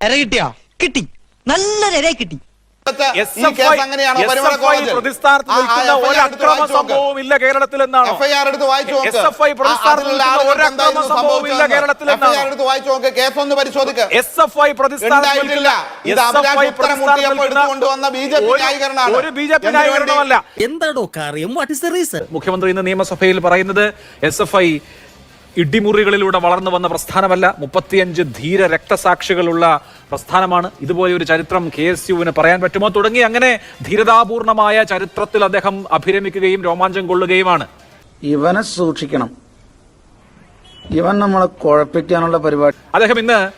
എര കിട്ടിയോ? കിട്ടി. നല്ലൊരു എര കിട്ടി. ഒരു കേരളത്തിൽ എന്നാണോ. എസ് എഫ് ഐ കേരളത്തിൽ ബി ജെ പി ന്യായീകരണമല്ല എന്താടോ കാര്യം? മുഖ്യമന്ത്രി ഇന്ന് നിയമസഭയിൽ പറയുന്നത് എസ് എഫ് ഐ ഇടിമുറികളിലൂടെ വളർന്നു വന്ന പ്രസ്ഥാനമല്ല. മുപ്പത്തിയഞ്ച് ധീര രക്തസാക്ഷികളുള്ള പ്രസ്ഥാനമാണ്. ഇതുപോലെ ഒരു ചരിത്രം കെ എസ് യുവിന് പറയാൻ പറ്റുമോ? തുടങ്ങി അങ്ങനെ ധീരതാപൂർണമായ ചരിത്രത്തിൽ അദ്ദേഹം അഭിരമിക്കുകയും രോമാഞ്ചം കൊള്ളുകയുമാണ്. ഇവനെ സൂക്ഷിക്കണം. ഇവൻ നമ്മളെ കുഴപ്പിക്കാനുള്ള പരിപാടി. അദ്ദേഹം ഇന്ന്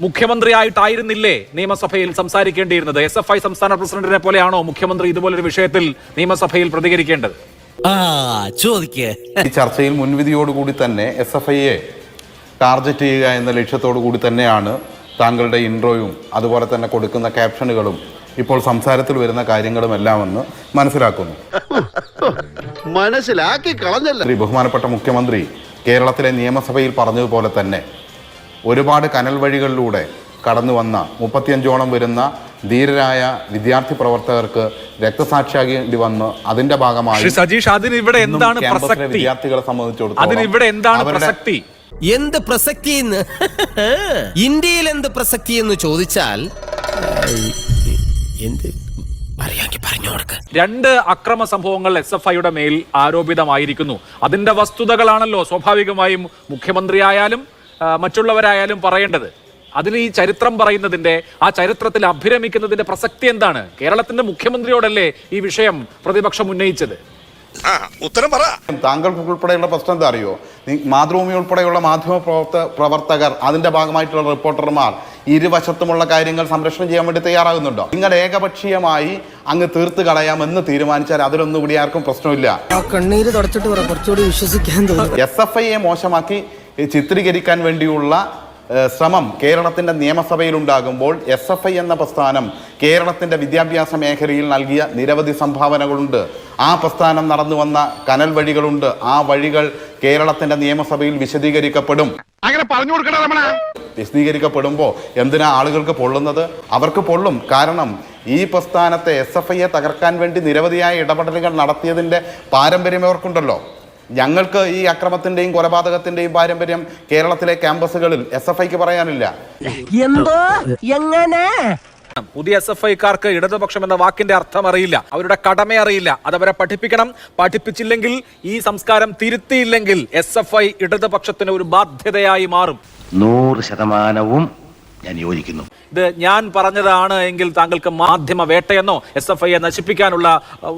മുഖ്യമന്ത്രിയായിട്ടായിരുന്നില്ലേ നിയമസഭയിൽ സംസാരിക്കേണ്ടിയിരുന്നത്? എസ് എഫ് ഐ സംസ്ഥാന പ്രസിഡന്റിനെ പോലെയാണോ മുഖ്യമന്ത്രി ഇതുപോലൊരു വിഷയത്തിൽ നിയമസഭയിൽ പ്രതികരിക്കേണ്ടത്? ആ ചോദിക്കേ. ഈ ചർച്ചയിൽ മുൻവിധിയോടുകൂടി തന്നെ എസ് എഫ് ഐയെ ടാർഗറ്റ് ചെയ്യുക എന്ന ലക്ഷ്യത്തോടു കൂടി തന്നെയാണ് താങ്കളുടെ ഇൻട്രോയും അതുപോലെ തന്നെ കൊടുക്കുന്ന ക്യാപ്ഷനുകളും ഇപ്പോൾ സംസാരത്തിൽ വരുന്ന കാര്യങ്ങളും എല്ലാം എല്ലാമെന്ന് മനസ്സിലാക്കുന്നു. മനസ്സിലാക്കി കളഞ്ഞല്ല. ശ്രീ ബഹുമാനപ്പെട്ട മുഖ്യമന്ത്രി കേരളത്തിലെ നിയമസഭയിൽ പറഞ്ഞതുപോലെ തന്നെ ഒരുപാട് കനൽ വഴികളിലൂടെ കടന്നു വന്ന മുപ്പത്തിയഞ്ചോളം വരുന്ന ധീരരായ വിദ്യാർത്ഥി പ്രവർത്തകർക്ക് രക്തസാക്ഷിയാകേണ്ടി വന്ന് അതിന്റെ ഭാഗമായി ശ്രീ സജീഷ് അതിന് ഇവിടെ എന്താണ് പ്രസക്തി? വിദ്യാർത്ഥികളെ സംബന്ധിച്ചിടത്തോളം അതിന് ഇവിടെ എന്താണ് പ്രസക്തി? എന്ത് പ്രസക്തി എന്ന് ഇന്ത്യയിൽ എന്ത് പ്രസക്തി എന്ന് ചോദിച്ചാൽ എന്ത്? രണ്ട് അക്രമ സംഭവങ്ങൾ എസ് എഫ് ഐയുടെ മേൽ ആരോപിതമായിരിക്കുന്നു. അതിന്റെ വസ്തുതകളാണല്ലോ സ്വാഭാവികമായും മുഖ്യമന്ത്രിയായാലും മറ്റുള്ളവരായാലും പറയേണ്ടത്. അതിന് ഈ ചരിത്രം പറയുന്നതിന്റെ ആ ചരിത്രത്തിൽ അഭിരമിക്കുന്നതിന്റെ പ്രസക്തി എന്താണ്? കേരളത്തിന്റെ മുഖ്യമന്ത്രിയോടല്ലേ ഈ വിഷയം പ്രതിപക്ഷം ഉന്നയിച്ചത്? ഉത്തരം പറ. താങ്കൾക്ക് ഉൾപ്പെടെയുള്ള പ്രശ്നം എന്താ അറിയോ? മാതൃഭൂമി ഉൾപ്പെടെയുള്ള മാധ്യമ പ്രവർത്ത പ്രവർത്തകർ അതിന്റെ ഭാഗമായിട്ടുള്ള റിപ്പോർട്ടർമാർ ഇരുവശത്തുമുള്ള കാര്യങ്ങൾ സംരക്ഷണം ചെയ്യാൻ വേണ്ടി തയ്യാറാകുന്നുണ്ടോ? നിങ്ങൾ ഏകപക്ഷീയമായി അങ്ങ് തീർത്ത് കളയാമെന്ന് തീരുമാനിച്ചാൽ അതിലൊന്നും കൂടി ആർക്കും പ്രശ്നമില്ല. കണ്ണീര് തുടച്ചിട്ട് കുറച്ചുകൂടി വിശ്വസിക്കാൻ എസ് എഫ് ഐയെ മോശമാക്കി ചിത്രീകരിക്കാൻ വേണ്ടിയുള്ള ശ്രമം കേരളത്തിന്റെ നിയമസഭയിലുണ്ടാകുമ്പോൾ എസ് എഫ് ഐ എന്ന പ്രസ്ഥാനം കേരളത്തിന്റെ വിദ്യാഭ്യാസ മേഖലയിൽ നൽകിയ നിരവധി സംഭാവനകളുണ്ട്. ആ പ്രസ്ഥാനം നടന്നു വന്ന കനൽ വഴികളുണ്ട്. ആ വഴികൾ കേരളത്തിന്റെ നിയമസഭയിൽ വിശദീകരിക്കപ്പെടും. അങ്ങനെ പറഞ്ഞു കൊടുക്കണം വിശദീകരിക്കപ്പെടുമ്പോൾ എന്തിനാ ആളുകൾക്ക് പൊള്ളുന്നത്? അവർക്ക് പൊള്ളും. കാരണം ഈ പ്രസ്ഥാനത്തെ എസ് എഫ് ഐയെ തകർക്കാൻ വേണ്ടി നിരവധിയായ ഇടപെടലുകൾ നടത്തിയതിന്റെ പാരമ്പര്യം അവർക്കുണ്ടല്ലോ. ഞങ്ങൾക്ക് ഈ അക്രമത്തിന്റെയും കൊലപാതകത്തിന്റെയും പാരമ്പര്യം കേരളത്തിലെ ക്യാമ്പസുകളിൽ എസ് എഫ് ഐക്ക് പറയാനില്ല. എന്തോ? എങ്ങനെ? പുതിയ എസ് എഫ് ഐക്കാർക്ക് ഇടതുപക്ഷം എന്ന വാക്കിന്റെ അർത്ഥം അറിയില്ല അവരുടെ കടമ അറിയില്ല. അതവരെ പഠിപ്പിക്കണം. പഠിപ്പിച്ചില്ലെങ്കിൽ ഈ സംസ്കാരം തിരുത്തിയില്ലെങ്കിൽ എസ് എഫ് ഐ ഇടതുപക്ഷത്തിന് ഒരു ബാധ്യതയായി മാറും. നൂറ് ശതമാനവും ഞാൻ യോജിക്കുന്നു. ഇത് ഞാൻ പറഞ്ഞതാണ് എങ്കിൽ താങ്കൾക്ക് മാധ്യമ വേട്ടയെന്നോ എസ് എഫ് ഐയെ നശിപ്പിക്കാനുള്ള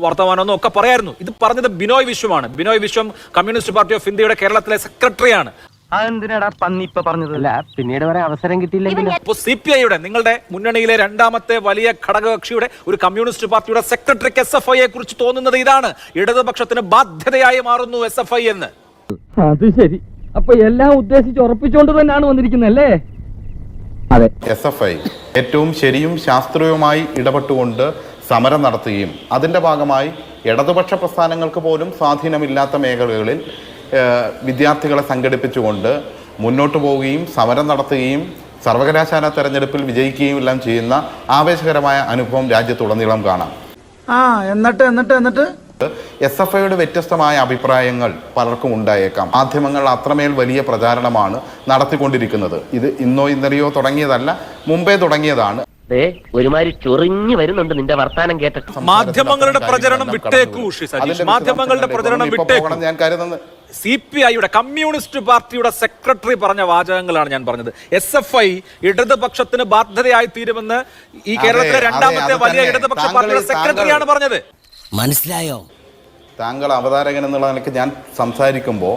വർത്തമാനമെന്നോ ഒക്കെ പറയായിരുന്നു. ഇത് പറഞ്ഞത് Binoy വിശ്വമാണ്. Binoy Viswam communist party of ഇന്ത്യയുടെ കേരളത്തിലെ സെക്രട്ടറിയാണ്. അതെന്തിനാടാ പന്നി ഇപ്പൊ പറഞ്ഞത്? അല്ല പിന്നീട് വരെ അവസരം കിട്ടിയില്ലെങ്കിൽ അപ്പോൾ സി പി ഐയുടെ നിങ്ങളുടെ മുന്നണിയിലെ രണ്ടാമത്തെ വലിയ ഘടകകക്ഷിയുടെ ഒരു കമ്മ്യൂണിസ്റ്റ് പാർട്ടിയുടെ സെക്രട്ടറിക്ക് എസ് എഫ് ഐയെ കുറിച്ച് തോന്നുന്നത് ഇതാണ്. ഇടതുപക്ഷത്തിന് ബാധ്യതയായി മാറുന്നു എസ് എഫ് ഐ എന്ന്. അത് ശരി. അപ്പൊ എല്ലാം ഉദ്ദേശിച്ച് ഉറപ്പിച്ചോണ്ട് തന്നെയാണ് വന്നിരിക്കുന്നത് അതെ. എസ് എഫ് ഐ ഏറ്റവും ശരിയും ശാസ്ത്രീയവുമായി ഇടപെട്ടുകൊണ്ട് സമരം നടത്തുകയും അതിന്റെ ഭാഗമായി ഇടതുപക്ഷ പ്രസ്ഥാനങ്ങൾക്ക് പോലും സ്വാധീനമില്ലാത്ത മേഖലകളിൽ വിദ്യാർത്ഥികളെ സംഘടിപ്പിച്ചുകൊണ്ട് മുന്നോട്ട് പോവുകയും സമരം നടത്തുകയും സർവകലാശാല തെരഞ്ഞെടുപ്പിൽ വിജയിക്കുകയും എല്ലാം ചെയ്യുന്ന ആവേശകരമായ അനുഭവം രാജ്യത്തുടനീളം കാണാം. ആ എന്നിട്ട് എന്നിട്ട് എന്നിട്ട്? എസ് എഫ് ഐയുടെ വ്യത്യസ്തമായ അഭിപ്രായങ്ങൾ പലർക്കും ഉണ്ടായേക്കാം. മാധ്യമങ്ങൾ അത്രമേൽ വലിയ പ്രചാരണമാണ് നടത്തിക്കൊണ്ടിരിക്കുന്നത്. ഇത് ഇന്നോ ഇന്നലെയോ തുടങ്ങിയതല്ല മുമ്പേ തുടങ്ങിയതാണ്. ഒരുമാതിരി ചൊറിഞ്ഞു വരുന്നുണ്ട് നിന്റെ വർത്താനം കേട്ടിട്ട്. മാധ്യമങ്ങളുടെ പ്രചരണം വിട്ടേക്കൂ സതീഷ് മാധ്യമങ്ങളുടെ പ്രചരണം വിട്ടേക്കൂ. പോകണം ഞാൻ കരുതുന്നത് സി പി ഐയുടെ കമ്മ്യൂണിസ്റ്റ് പാർട്ടിയുടെ സെക്രട്ടറി പറഞ്ഞ വാചകങ്ങളാണ് ഞാൻ പറഞ്ഞത്. എസ് എഫ് ഐ ഇടതുപക്ഷത്തിന് ബാധ്യതയായി തീരുമെന്ന് ഈ കേരളത്തിലെ രണ്ടാമത്തെ വലിയ ഇടതുപക്ഷ പാർട്ടിയുടെ സെക്രട്ടറിയാണ് പറഞ്ഞത്. മനസ്സിലായോ? താങ്കൾ അവതാരകൻ എന്നുള്ള നിലയ്ക്ക് ഞാൻ സംസാരിക്കുമ്പോൾ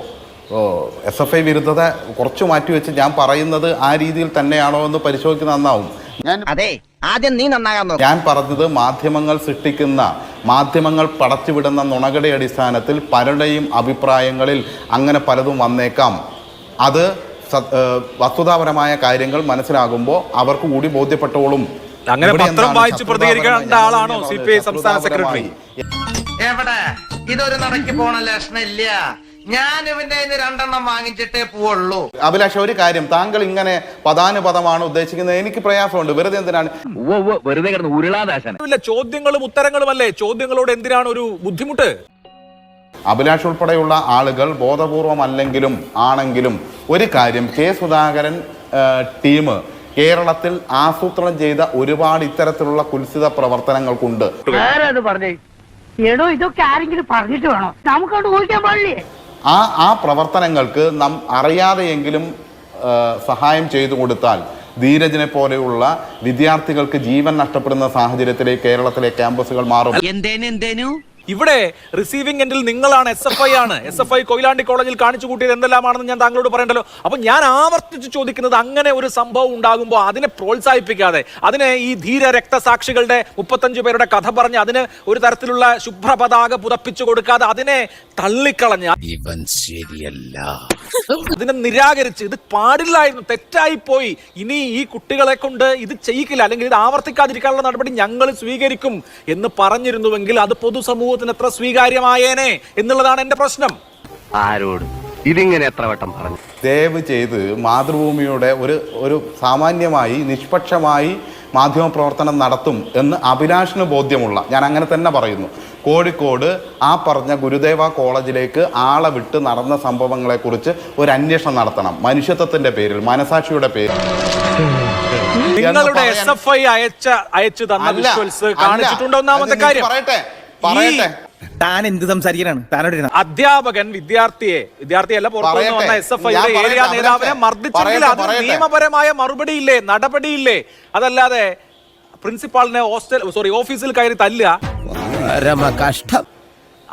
എസ് എഫ് ഐ വിരുദ്ധത കുറച്ച് മാറ്റിവെച്ച് ഞാൻ പറയുന്നത് ആ രീതിയിൽ തന്നെയാണോ എന്ന് പരിശോധിക്കുന്നത് നന്നാവും. ഞാൻ അതെ ആദ്യം നീ നന്നാകാൻ ഞാൻ പറഞ്ഞത് മാധ്യമങ്ങൾ സൃഷ്ടിക്കുന്ന മാധ്യമങ്ങൾ പടച്ചുവിടുന്ന നുണകളുടെ അടിസ്ഥാനത്തിൽ പലരുടെയും അഭിപ്രായങ്ങളിൽ അങ്ങനെ പലതും വന്നേക്കാം. അത് വസ്തുതാപരമായ കാര്യങ്ങൾ മനസ്സിലാകുമ്പോൾ അവർക്ക് കൂടി ബോധ്യപ്പെട്ടോളും. അങ്ങനെ പത്രം വായിച്ച് പ്രതികരിക്കേണ്ട ആളാണോ സി പി ഐ സംസ്ഥാന സെക്രട്ടറി? എവിടെ? ഇതൊരു നടക്ക് പോണ ലക്ഷണില്ല. ഞാൻ ഇവന്റെ രണ്ടെണ്ണം വാങ്ങിച്ചിട്ടേ പോവുള്ളൂ. അഭിലാഷ് ഒരു കാര്യം. താങ്കൾ ഇങ്ങനെ പദാനുപദമാണ് ഉദ്ദേശിക്കുന്നത്. എനിക്ക് പ്രയാസമുണ്ട്. വെറുതെ എന്തിനാണ്? വെറുതെ കിടന്ന് ഉരുളാദാശന. ഇല്ല ചോദ്യങ്ങളും ഉത്തരങ്ങളുമല്ലേ? ചോദ്യങ്ങളോട് എന്തിനാണ് ഒരു ബുദ്ധിമുട്ട്? അഭിലാഷ് ഉൾപ്പെടെയുള്ള ആളുകൾ ബോധപൂർവം അല്ലെങ്കിലും ആണെങ്കിലും ഒരു കാര്യം കെ സുധാകരൻ ടീം കേരളത്തിൽ ആസൂത്രണം ചെയ്ത ഒരുപാട് ഇത്തരത്തിലുള്ള കുൽസിത പ്രവർത്തനങ്ങൾക്കുണ്ട്. എടോ ഇതൊക്കെ ആരെങ്കിലും പറഞ്ഞിട്ട് വേണോ? പാടില്ലേ? ആ ആ പ്രവർത്തനങ്ങൾക്ക് നാം അറിയാതെയെങ്കിലും സഹായം ചെയ്തു കൊടുത്താൽ ധീരജിനെ പോലെയുള്ള വിദ്യാർത്ഥികൾക്ക് ജീവൻ നഷ്ടപ്പെടുന്ന സാഹചര്യത്തിലേക്ക് കേരളത്തിലെ ക്യാമ്പസുകൾ മാറും. എന്തേനു എന്തേനു? ഇവിടെ റിസീവിംഗ് എൻഡിൽ നിങ്ങളാണ് എസ് എഫ് ഐ ആണ്. എസ് എഫ് ഐ കൊയിലാണ്ടി കോളേജിൽ കാണിച്ചു കൂട്ടിയത് എന്തെല്ലാമാണെന്ന് ഞാൻ താങ്കളോട് പറയണ്ടല്ലോ? അപ്പൊ ഞാൻ ആവർത്തിച്ച് ചോദിക്കുന്നത് അങ്ങനെ ഒരു സംഭവം ഉണ്ടാകുമ്പോൾ അതിനെ പ്രോത്സാഹിപ്പിക്കാതെ അതിനെ ഈ ധീര രക്തസാക്ഷികളുടെ മുപ്പത്തഞ്ചു പേരുടെ കഥ പറഞ്ഞ് അതിന് ഒരു തരത്തിലുള്ള ശുഭ്രപതാക പുതപ്പിച്ചു കൊടുക്കാതെ അതിനെ തള്ളിക്കളഞ്ഞ ഇവൻ ശരിയല്ല. അതിനെ നിരാകരിച്ച് ഇത് പാടില്ലായിരുന്നു തെറ്റായി പോയി ഇനി ഈ കുട്ടികളെ കൊണ്ട് ഇത് ചെയ്യിക്കില്ല. അല്ലെങ്കിൽ ഇത് ആവർത്തിക്കാതിരിക്കാനുള്ള നടപടി ഞങ്ങൾ സ്വീകരിക്കും എന്ന് പറഞ്ഞിരുന്നുവെങ്കിൽ അത് പൊതുസമൂഹത്തിന് എത്ര സ്വീകാര്യമായേനെ എന്നുള്ളതാണ് എന്റെ പ്രശ്നം. ആരോട്? ഇതിങ്ങനെ എത്ര വട്ടം പറഞ്ഞു? ദയവ് ചെയ്ത് മാതൃഭൂമിയുടെ ഒരു ഒരു സാമാന്യമായി നിഷ്പക്ഷമായി മാധ്യമ പ്രവർത്തനം നടത്തും എന്ന് അഭിലാഷിന് ബോധ്യമുള്ള ഞാൻ അങ്ങനെ തന്നെ പറയുന്നു കോഴിക്കോട് ആ പറഞ്ഞ ഗുരുദേവ കോളേജിലേക്ക് ആളെ വിട്ട് നടന്ന സംഭവങ്ങളെക്കുറിച്ച് ഒരു അന്വേഷണം നടത്തണം. മനുഷ്യത്വത്തിന്റെ പേരിൽ മനസാക്ഷിയുടെ പേരിൽ. നിങ്ങളുടെ എസ് എഫ് ഐ അയച്ച അയച്ചു തന്ന. കാണിച്ചിട്ടുണ്ടോ ഒന്നാമത്തെ കാര്യം? പറയട്ടെ. പറയട്ടെ താൻ എന്ത് സംസാരിക്കാനാണ് താനോട് അധ്യാപകൻ വിദ്യാർത്ഥിയെ വിദ്യാർത്ഥിയല്ല പുറത്തുനിന്ന്. വന്ന എസ് എഫ് ഐയുടെ ഏരിയ നേതാവിനെ. മർദ്ദിച്ചെങ്കിൽ അത്. നിയമപരമായ മറുപടിയില്ലേ നടപടിയില്ലേ അതല്ലാതെ പ്രിൻസിപ്പാളിനെ ഹോസ്റ്റൽ സോറി ഓഫീസിൽ കയറി തല്ലുക കഷ്ടം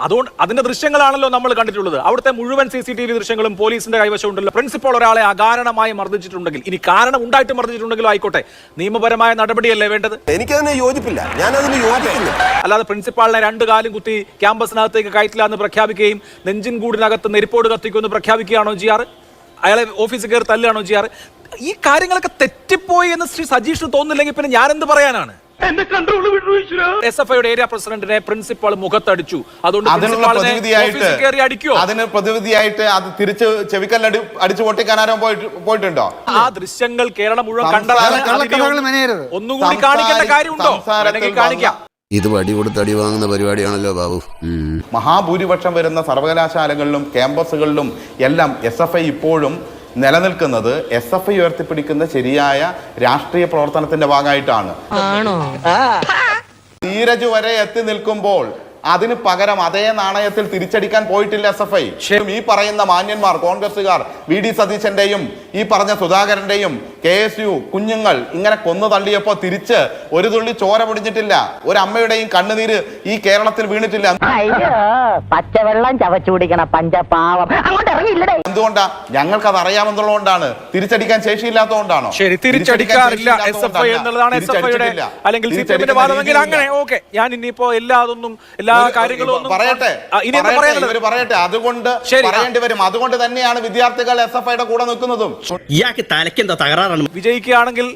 അതുകൊണ്ട് അതിന്റെ ദൃശ്യങ്ങളാണല്ലോ നമ്മൾ കണ്ടിട്ടുള്ളത്. അവിടുത്തെ മുഴുവൻ സി സി ടി വി ദൃശ്യങ്ങളും പോലീസിന്റെ കൈവശം ഉണ്ടല്ലോ. പ്രിൻസിപ്പൾ ഒരാളെ അകാരണമായി മർദ്ദിച്ചിട്ടുണ്ടെങ്കിൽ ഇനി കാരണം ഉണ്ടായിട്ട് മർദ്ദിച്ചിട്ടുണ്ടെങ്കിലും ആയിക്കോട്ടെ. നിയമപരമായ നടപടിയല്ലേ വേണ്ടത്? എനിക്കതിനെ യോജിപ്പില്ല. ഞാൻ അതിന് യോജിക്കുന്നു അല്ലാതെ പ്രിൻസിപ്പാളിനെ രണ്ടു കാലും കുത്തി ക്യാമ്പസിനകത്തേക്ക് കയറ്റില്ല എന്ന് പ്രഖ്യാപിക്കുകയും നെഞ്ചിൻ കൂടിനകത്ത് നെരിപ്പോട് കത്തിക്കുമെന്ന് പ്രഖ്യാപിക്കുകയാണോ ചെയ്യാറ് അയാളെ ഓഫീസിൽ കയറി തല്ലുകയാണോ ചെയ്യാറ് ഈ കാര്യങ്ങളൊക്കെ തെറ്റിപ്പോയി എന്ന് ശ്രീ സജീഷിന് തോന്നുന്നില്ലെങ്കിൽ പിന്നെ ഞാൻ എന്ത് കൺട്രോൾ എസ് എഫ് ഐയുടെ ഏരിയ പ്രസിഡന്റിനെ പ്രിൻസിപ്പാൾ മുഖത്തടിച്ചു. അതുകൊണ്ട് കയറി അടിക്കോ അതിന് പ്രതിവിധിയായിട്ട് അത് തിരിച്ച് ചെവിക്കല്ലടി അടിച്ചു പൊട്ടിക്കാനാരോ പോയിട്ട് പോയിട്ടുണ്ടോ? ആ ദൃശ്യങ്ങൾ കേരളം മുഴുവൻ കണ്ടതാണ്. ഒന്നുകൂടി കാണിക്കേണ്ട കാര്യമുണ്ടോ? കാണിക്കാം. ഇത് വടി കൊടുത്ത് അടി വാങ്ങുന്ന പരിപാടിയാണല്ലോ ബാബു. മഹാഭൂരിപക്ഷം വരുന്ന സർവകലാശാലകളിലും ക്യാമ്പസുകളിലും എല്ലാം എസ് എഫ് ഐ ഇപ്പോഴും നിലനിൽക്കുന്നത് എസ് എഫ് ഐ ഉയർത്തിപ്പിടിക്കുന്ന ശരിയായ രാഷ്ട്രീയ പ്രവർത്തനത്തിന്റെ ഭാഗമായിട്ടാണ്. ധീരജ് വരെ എത്തി നിൽക്കുമ്പോൾ അതിന് പകരം അതേ നാണയത്തിൽ തിരിച്ചടിക്കാൻ പോയിട്ടില്ല എസ് എഫ് ഐ ഈ പറയുന്ന മാന്യന്മാർ കോൺഗ്രസുകാർ വി. ഡി. സതീശന്റെയും ഈ പറഞ്ഞ സുധാകരന്റെയും കെ എസ് യു കുഞ്ഞുങ്ങൾ ഇങ്ങനെ കൊന്നു തള്ളിയപ്പോ തിരിച്ച് ഒരു തുള്ളി ചോര പൊടിഞ്ഞിട്ടില്ല. ഒരു അമ്മയുടെയും കണ്ണുനീര് ഈ കേരളത്തിൽ വീണിട്ടില്ല. അയ്യോ പച്ചവെള്ളം ചവച്ചു കുടിക്കണ പഞ്ചപാവം. എന്തുകൊണ്ടാ ഞങ്ങൾക്ക് അത് അറിയാമെന്നുള്ളതുകൊണ്ടാണ് തിരിച്ചടിക്കാൻ ശേഷിയില്ലാത്തതുകൊണ്ടാണോ? ശരി തിരിച്ചടിക്കാറില്ല. അല്ലെങ്കിൽ അങ്ങനെ. ഓക്കെ ഞാൻ ഇനിയിപ്പോ എല്ലാ അതൊന്നും എല്ലാ കാര്യങ്ങളും ഒന്നും പറയട്ടെ. ഇനി പറയട്ടെ, അതുകൊണ്ട്. പറയേണ്ടി വരും. അതുകൊണ്ട് തന്നെയാണ് വിദ്യാർത്ഥികൾ എസ് എഫ് ഐയുടെ കൂടെ നിൽക്കുന്നതും. ഇയാൾക്ക് തലക്കെന്താ തകരാറാണ്? വിജയിക്കുകയാണെങ്കിൽ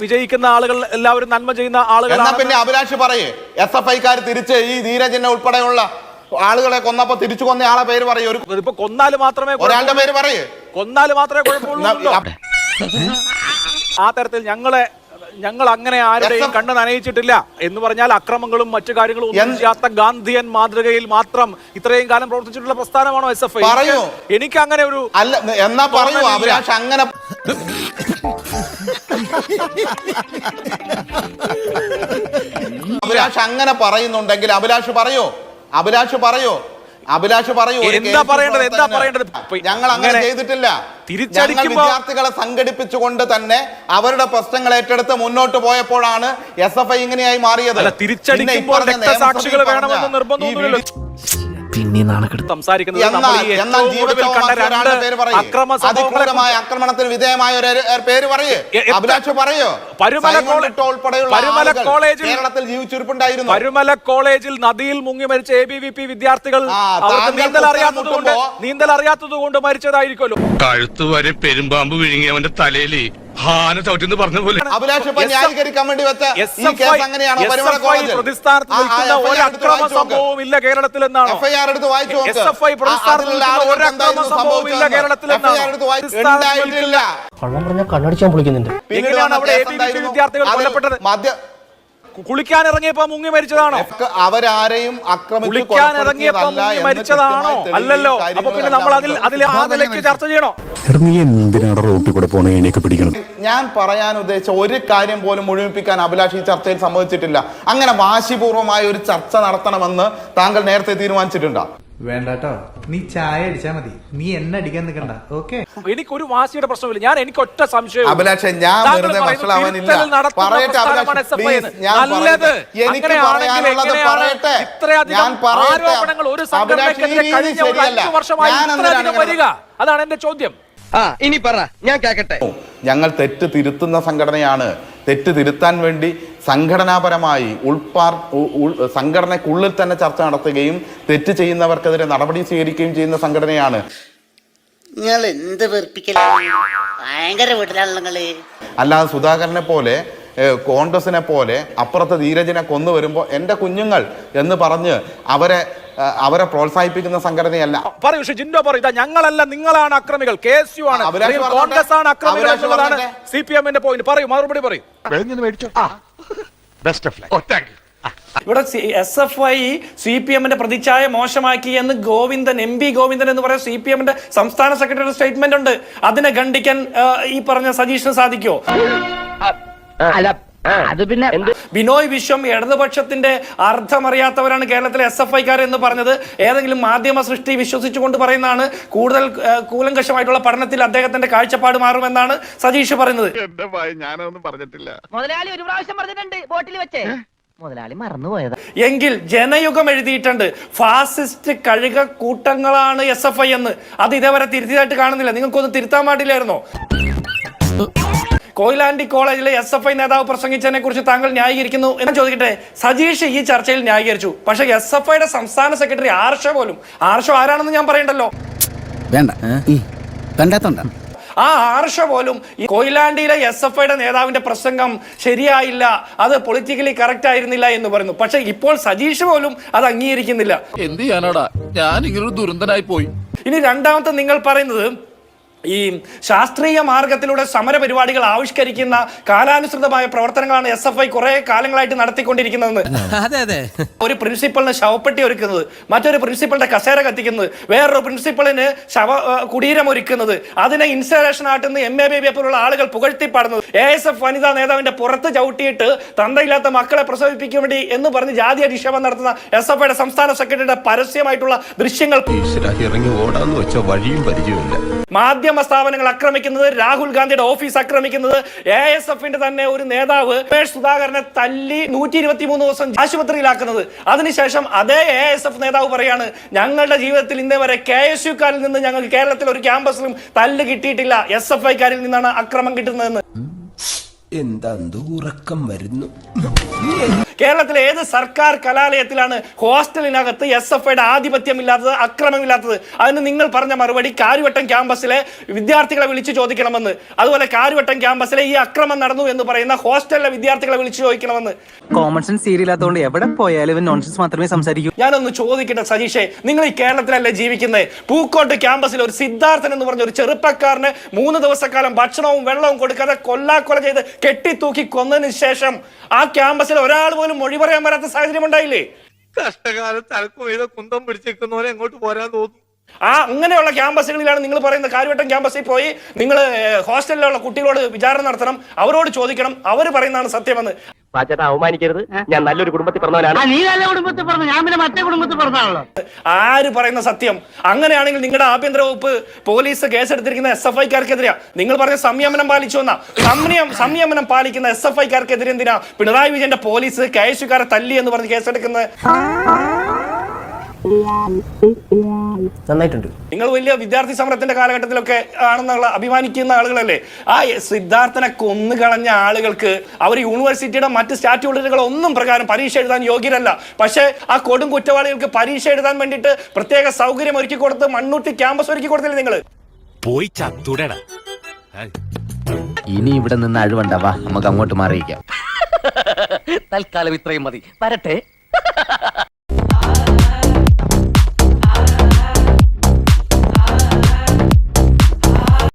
വിജയിക്കുന്ന ആളുകൾ എല്ലാവരും നന്മ ചെയ്യുന്ന എന്നാ ആളുകളാണ് പിന്നെ അഭിലാഷ് പറയേ. എസ് എഫ് ഐക്കാർ തിരിച്ച് ഈ ധീരജിനെ ഉൾപ്പെടെയുള്ള ആളുകളെ കൊന്നപ്പോ തിരിച്ചു കൊന്ന ആളെ പേര് പറയൂ. ഇപ്പൊ കൊന്നാൽ മാത്രമേ ഒരാളുടെ പേര് പറയേ. കൊന്നാൽ മാത്രമേ കുഴപ്പമുള്ളൂ ആ തരത്തിൽ ഞങ്ങളെ ഞങ്ങൾ അങ്ങനെ ആരുടെയും കണ്ണ് നനയിച്ചിട്ടില്ല എന്ന് പറഞ്ഞാൽ അക്രമങ്ങളും മറ്റു കാര്യങ്ങളും ഒന്നും ചെയ്യാത്ത ഗാന്ധിയൻ മാതൃകയിൽ മാത്രം ഇത്രയും കാലം പ്രവർത്തിച്ചിട്ടുള്ള പ്രസ്ഥാനമാണോ എസ് എഫ് ഐ പറയൂ. എനിക്ക് അങ്ങനെ ഒരു അല്ല എന്നാ പറയൂ. അഭിലാഷ് അങ്ങനെ അഭിലാഷ് അങ്ങനെ പറയുന്നുണ്ടെങ്കിൽ അഭിലാഷ് പറയോ അഭിലാഷ് പറയൂ അഭിലാഷ് പറയൂ എന്താ പറയേണ്ടത്? എന്താ പറയേണ്ടത്? ഞങ്ങൾ അങ്ങനെ ചെയ്തിട്ടില്ല തിരിച്ചടിക്കുമ്പോൾ വിദ്യാർത്ഥികളെ സംഘടിപ്പിച്ചുകൊണ്ട് തന്നെ അവരുടെ പ്രശ്നങ്ങൾ ഏറ്റെടുത്ത് മുന്നോട്ട് പോയപ്പോഴാണ് എസ് എഫ് ഐ ഇങ്ങനെയായി മാറിയത് തിരിച്ചടിക്കുമ്പോൾ രക്തസാക്ഷികൾ വേണമെന്ന് വീഡിയോ- പിന്നെ നാണക്കെടുത്ത. സംസാരിക്കുന്നത്. അക്രമ അതിക്രൂരമായ ആക്രമണത്തിന് വിധേയമായ ഒരു പേര് പറയൂ. അഭിലാഷ് പറയൂ. പരുമല കോളേജിൽ- കേരളത്തിൽ ജീവിച്ചിരിപ്പുണ്ടായിരുന്നു. പരുമല കോളേജിൽ നദിയിൽ മുങ്ങി മരിച്ച എ ബി വി പി വിദ്യാർത്ഥികൾ അവർക്ക് നീന്തൽ അറിയാത്തത് കൊണ്ട് മുട്ടുമ്പോ- നീന്തൽ അറിയാത്തത് കൊണ്ട് മരിച്ചതായിരിക്കുമല്ലോ. കഴുത്ത് വരെ പെരുമ്പാമ്പ് വിഴുങ്ങി അവന്റെ തലയിൽ അഭിലാഷ് ഇപ്പൊ ന്യായീകരിക്കാൻ വേണ്ടി വെച്ച ഈ കേസ് അങ്ങനെയാണോ? പരിമള നിൽക്കുന്ന ഒരു എടുത്ത് വായിച്ച്. കേരളത്തിൽ എന്നാണോ എടുത്ത്. കള്ളം പറഞ്ഞ കണ്ണടിച്ചാൻ പൊളിക്കുന്നുണ്ട് പിന്നീട് വിദ്യാർത്ഥികൾ കൊല്ലപ്പെട്ടത്? കുളിക്കാൻ ഇറങ്ങിയപ്പോ മുങ്ങി മരിച്ചതാണോ? അവരാരെയും ആക്രമിച്ച് കുളിക്കാൻ ഇറങ്ങിയപ്പോ മുങ്ങി മരിച്ചതാണോ? അല്ലല്ലോ. അപ്പൊ പിന്നെ നമ്മൾ അതിൽ അതിൽ ആ നിലയ്ക്ക് ചർച്ച ചെയ്യണോ? നീ എന്തിനാണ് റോട്ടിൽ കൂടെ പോണേ? എനിക്ക് പിടിക്കണം. ഞാൻ പറയാൻ ഉദ്ദേശിച്ച ഒരു കാര്യം പോലും മുഴുമിപ്പിക്കാൻ അഭിലാഷ് ഈ ചർച്ചയിൽ സമ്മതിച്ചിട്ടില്ല. അങ്ങനെ വാശിപൂർവമായ ഒരു ചർച്ച നടത്തണമെന്ന് താങ്കൾ നേരത്തെ തീരുമാനിച്ചിട്ടുണ്ടോ? വേണ്ടാട്ടോ. നീ ചായ അടിച്ചാ മതി. നീ എന്നെ അടിക്കാൻ നിൽക്കണ്ട ഓക്കെ? എനിക്ക് ഒരു വാശിയുടെ പ്രശ്നമില്ല. ഞാൻ എനിക്ക് ഒറ്റ സംശയം അഭിലാഷേ, ഞാൻ വെറുതെ വഷളാവാനില്ല. പറയട്ടെ, അഭിലാഷ്, please, ഞാൻ നല്ലത്. എനിക്ക് പറയാനുള്ളത് പറയട്ടെ. ഞാൻ പറയട്ടെ. ആരോപണങ്ങൾ ഒരു കഴിഞ്ഞ. വർഷമായി ഇത്രയധികം വരിക? അതാണ് എന്റെ ചോദ്യം. ആ ഇനി പറ. ഞാൻ കേക്കട്ടെ. ഞങ്ങൾ തെറ്റ് തിരുത്തുന്ന സംഘടനയാണ് തെറ്റ് തിരുത്താൻ വേണ്ടി സംഘടനാപരമായി ഉൾപാർ സംഘടനയ്ക്കുള്ളിൽ തന്നെ ചർച്ച നടത്തുകയും തെറ്റ് ചെയ്യുന്നവർക്കെതിരെ നടപടി സ്വീകരിക്കുകയും ചെയ്യുന്ന സംഘടനയാണ്. നിങ്ങൾ എന്ത് വെറുപ്പിക്കലാണ് ഭയങ്കര വീട്ടിലാണല്ലോ അല്ലാതെ സുധാകരനെ പോലെ കോൺഗ്രസിനെ പോലെ അപ്പുറത്തെ ധീരജിനെ കൊന്നു വരുമ്പോൾ എന്റെ കുഞ്ഞുങ്ങൾ എന്ന് പറഞ്ഞ് അവരെ അവരെ പ്രോത്സാഹിപ്പിക്കുന്ന സംഘടനയല്ല. പറയൂ പക്ഷെ ജിൻഡോ പറയൂ ഇതാ ഞങ്ങളല്ല നിങ്ങളാണ് അക്രമികൾ. കെ എസ് യു ആണ്. കോൺഗ്രസ് ആണ് അക്രമികൾ എന്നുള്ളതാണ്. സി പി എമ്മിന്റെ പോയിന്റ് പറയൂ മറുപടി പറയൂ. ഇവിടെ S F I C P എമ്മിന്റെ പ്രതിച്ഛായ മോശമാക്കി എന്ന് ഗോവിന്ദൻ എം പി ഗോവിന്ദൻ എന്ന് പറയുന്ന സി പി എമ്മിന്റെ സംസ്ഥാന സെക്രട്ടറി സ്റ്റേറ്റ്മെന്റ് ഉണ്ട്. അതിനെ ഖണ്ഡിക്കാൻ ഈ പറഞ്ഞ സജീഷിന് സാധിക്കുമോ? അല്ല അത് പിന്നെ ബിനോയ് വിശ്വം ഇടതുപക്ഷത്തിന്റെ അർത്ഥമറിയാത്തവരാണ് കേരളത്തിലെ എസ് എഫ് ഐക്കാർ എന്ന് പറഞ്ഞത്. ഏതെങ്കിലും മാധ്യമ സൃഷ്ടി വിശ്വസിച്ചുകൊണ്ട് പറയുന്നതാണ്. കൂടുതൽ കൂലങ്കഷമായിട്ടുള്ള പഠനത്തിൽ അദ്ദേഹത്തിന്റെ കാഴ്ചപ്പാട് മാറുമെന്നാണ് സജീഷ് പറയുന്നത്. ഞാനൊന്നും പറഞ്ഞിട്ടില്ല. മുതലാളി ഒരു പ്രാവശ്യം പറഞ്ഞിട്ടുണ്ട് ബോട്ടിൽ വെച്ചേ. മുതലാളി മറന്നുപോയതാ. എങ്കിൽ ജനയുഗം എഴുതിയിട്ടുണ്ട്. ഫാസിസ്റ്റ് കഴുക കൂട്ടങ്ങളാണ് എസ് എഫ് ഐ എന്ന്. അത് ഇതേവരെ തിരുത്തിയതായിട്ട് കാണുന്നില്ല. നിങ്ങൾക്കൊന്ന് തിരുത്താൻ പാടില്ലായിരുന്നോ? കൊയിലാണ്ടി കോളേജിലെ എസ് എഫ് ഐ നേതാവ് പ്രസംഗിച്ചതിനെ കുറിച്ച് താങ്കൾ ന്യായീകരിക്കുന്നു എന്ന് ചോദിക്കട്ടെ? സജീഷ് ഈ ചർച്ചയിൽ ന്യായീകരിച്ചു. പക്ഷേ എസ് എഫ് ഐയുടെ സംസ്ഥാന സെക്രട്ടറി ആർഷ പോലും. ആർഷ ആരാണെന്ന് ഞാൻ പറയണ്ടല്ലോ? വേണ്ട. കണ്ടാത്തോണ്ട. ആ ആർഷ പോലും ഈ കൊയിലാണ്ടിയിലെ എസ് എഫ് ഐയുടെ നേതാവിന്റെ പ്രസംഗം ശരിയായില്ല. അത് പൊളിറ്റിക്കലി കറക്റ്റ് ആയിരുന്നില്ല എന്ന് പറയുന്നു. പക്ഷെ ഇപ്പോൾ സജീഷ് പോലും അത് അംഗീകരിക്കുന്നില്ല. എന്ത് ചെയ്യാനാടാ? ഞാൻ ഇങ്ങനൊരു ദുരന്തനായി പോയി. ഇനി രണ്ടാമത്തെ നിങ്ങൾ പറയുന്നത് ഈ ശാസ്ത്രീയ മാർഗത്തിലൂടെ സമര പരിപാടികൾ ആവിഷ്കരിക്കുന്ന കാലാനുസൃതമായ പ്രവർത്തനങ്ങളാണ് എസ് എഫ് ഐ കുറെ കാലങ്ങളായിട്ട് നടത്തിക്കൊണ്ടിരിക്കുന്നത് അതെ അതെ. ഒരു പ്രിൻസിപ്പളിന് ശവപ്പെട്ടി ഒരുക്കുന്നത് മറ്റൊരു പ്രിൻസിപ്പളിന്റെ കസേര കത്തിക്കുന്നത് വേറൊരു പ്രിൻസിപ്പളിന് ശവ കുടീരം ഒരുക്കുന്നത് അതിനെ ഇൻസ്റ്റലേഷൻ ആട്ടുന്ന എം എ ബേബിയെ പോലുള്ള ആളുകൾ പുകഴ്ത്തി പാടുന്നത്. എ എസ് എഫ് വനിതാ നേതാവിന്റെ പുറത്ത് ചവിട്ടിയിട്ട് തന്തയില്ലാത്ത മക്കളെ പ്രസവിപ്പിക്കാൻ വേണ്ടി എന്ന് പറഞ്ഞ് ജാതി അധിക്ഷേപം നടത്തുന്ന എസ് എഫ് ഐയുടെ സംസ്ഥാന സെക്രട്ടറിയുടെ പരസ്യമായിട്ടുള്ള ദൃശ്യങ്ങൾ ഇറങ്ങി ഓടാന്ന് വെച്ച വഴിയും പരിചയമില്ല മാധ്യമ സ്ഥാപനങ്ങൾ ആക്രമിക്കുന്നത് രാഹുൽ ഗാന്ധിയുടെ ഓഫീസ് ആക്രമിക്കുന്നത് എ എസ് എഫിന്റെ തന്നെ ഒരു നേതാവ് രമേഷ് സുധാകരനെ തല്ലി നൂറ്റി ഇരുപത്തി മൂന്ന് ദിവസം ആശുപത്രിയിലാക്കുന്നത്. അതിനുശേഷം അതേ എ എസ് എഫ് നേതാവ് പറയാണ് ഞങ്ങളുടെ ജീവിതത്തിൽ ഇന്നേ വരെ കെ എസ് യുക്കാരിൽ നിന്ന് ഞങ്ങൾക്ക് കേരളത്തിൽ ഒരു ക്യാമ്പസിലും തല്ല് കിട്ടിയിട്ടില്ല. എസ് എഫ് ഐക്കാരിൽ നിന്നാണ് അക്രമം കിട്ടുന്നതെന്ന്. എന്താ ഉറക്കം വരുന്നു? കേരളത്തിലെ ഏത് സർക്കാർ കലാലയത്തിലാണ് ഹോസ്റ്റലിനകത്ത് എസ് എഫ് ഐയുടെ ആധിപത്യമില്ലാത്തത് അക്രമമില്ലാത്തത്? അതിന് നിങ്ങൾ പറഞ്ഞ മറുപടി കാര്യവട്ടം ക്യാമ്പസിലെ വിദ്യാർത്ഥികളെ വിളിച്ചു ചോദിക്കണമെന്ന്. അതുപോലെ കാര്യവട്ടം ക്യാമ്പസിലെ ഈ അക്രമം നടന്നു എന്ന് പറയുന്ന ഹോസ്റ്റലിലെ വിദ്യാർത്ഥികളെ വിളിച്ചു ചോദിക്കണമെന്ന്. കോമൺ സെൻസ് ഇല്ലാത്തതുകൊണ്ട് എവിടെ പോയാലും നോൺസെൻസ് മാത്രമേ സംസാരിക്കൂ. ഞാനൊന്ന് ചോദിക്കട്ടെ സതീഷേ നിങ്ങൾ ഈ കേരളത്തിലല്ലേ ജീവിക്കുന്നത് പൂക്കോട്ട് ക്യാമ്പസിൽ ഒരു സിദ്ധാർത്ഥൻ എന്ന് പറഞ്ഞ ഒരു ചെറുപ്പക്കാരന് മൂന്ന് ദിവസക്കാലം ഭക്ഷണവും വെള്ളവും കൊടുക്കാതെ കൊല്ലാക്കൊല ചെയ്ത് കെട്ടിത്തൂക്കി കൊന്നതിന് ശേഷം ആ ക്യാമ്പസിൽ ഒരാൾ പോലും മൊഴി പറയാൻ വരാത്ത സാഹചര്യം ഉണ്ടായില്ലേ? കഷ്ടകാലത്ത് അലക്കും ചെയ്ത കുന്തം പിടിച്ചിരിക്കുന്നവരെ എങ്ങോട്ട് പോരാൻ തോന്നുന്നു ആ അങ്ങനെയുള്ള ക്യാമ്പസുകളിലാണ് നിങ്ങൾ പറയുന്ന കാര്യവട്ടം ക്യാമ്പസിൽ പോയി നിങ്ങൾ ഹോസ്റ്റലിലുള്ള കുട്ടികളോട് വിചാരണ നടത്തണം. അവരോട് ചോദിക്കണം. അവർ പറയുന്നതാണ് സത്യമെന്ന്. പാച്ചേട്ടാ അവമാനിക്കരുത്. ഞാൻ നല്ലൊരു കുടുംബത്തിൽ പറഞ്ഞവനാണ്. നീ നല്ല കുടുംബത്തിൽ പറഞ്ഞു. ഞാൻ പിന്നെ മറ്റേ കുടുംബത്തിൽ പറഞ്ഞാണല്ലോ ആര് പറയുന്ന സത്യം? അങ്ങനെയാണെങ്കിൽ നിങ്ങളുടെ ആഭ്യന്തര വകുപ്പ് പോലീസ് കേസെടുത്തിരിക്കുന്ന എസ് എഫ് ഐക്കാർക്കെതിരെയാ. നിങ്ങൾ പറഞ്ഞ സംയമനം പാലിച്ചു എന്നാ. സംയം സംയമനം പാലിക്കുന്ന എസ് എഫ് ഐക്കാർക്കെതിരെ എന്തിനാ പിണറായി വിജയന്റെ പോലീസ് കെ എസ് യുക്കാരെ തല്ലി എന്ന് പറഞ്ഞ് കേസെടുക്കുന്നത്? നന്നായിട്ടുണ്ട്. നിങ്ങൾ വലിയ വിദ്യാർത്ഥി സമരത്തിന്റെ കാലഘട്ടത്തിലൊക്കെ ആണെന്നുള്ള അഭിമാനിക്കുന്ന ആളുകളല്ലേ? ആ സിദ്ധാർത്ഥനെ കൊന്നു കളഞ്ഞ ആളുകൾക്ക് അവർ യൂണിവേഴ്സിറ്റിയുടെ മറ്റ് സ്റ്റാറ്റ്യൂട്ടുകൾ ഒന്നും പ്രകാരം പരീക്ഷ എഴുതാൻ യോഗ്യരല്ല. പക്ഷേ ആ കൊടും കുറ്റവാളികൾക്ക് പരീക്ഷ എഴുതാൻ വേണ്ടിയിട്ട് പ്രത്യേക സൗകര്യം ഒരുക്കി കൊടുത്ത് മണ്ണൂട്ടി ക്യാമ്പസ് ഒരുക്കി കൊടുത്തില്ലേ നിങ്ങൾ പോയി ചത്തുടടാ. ഇനി ഇവിടെ നിന്ന് അഴിവണ്ടാവാ നമുക്ക് അങ്ങോട്ട് മാറിയിക്കാം തൽക്കാലം ഇത്രയും മതി. വരട്ടെ.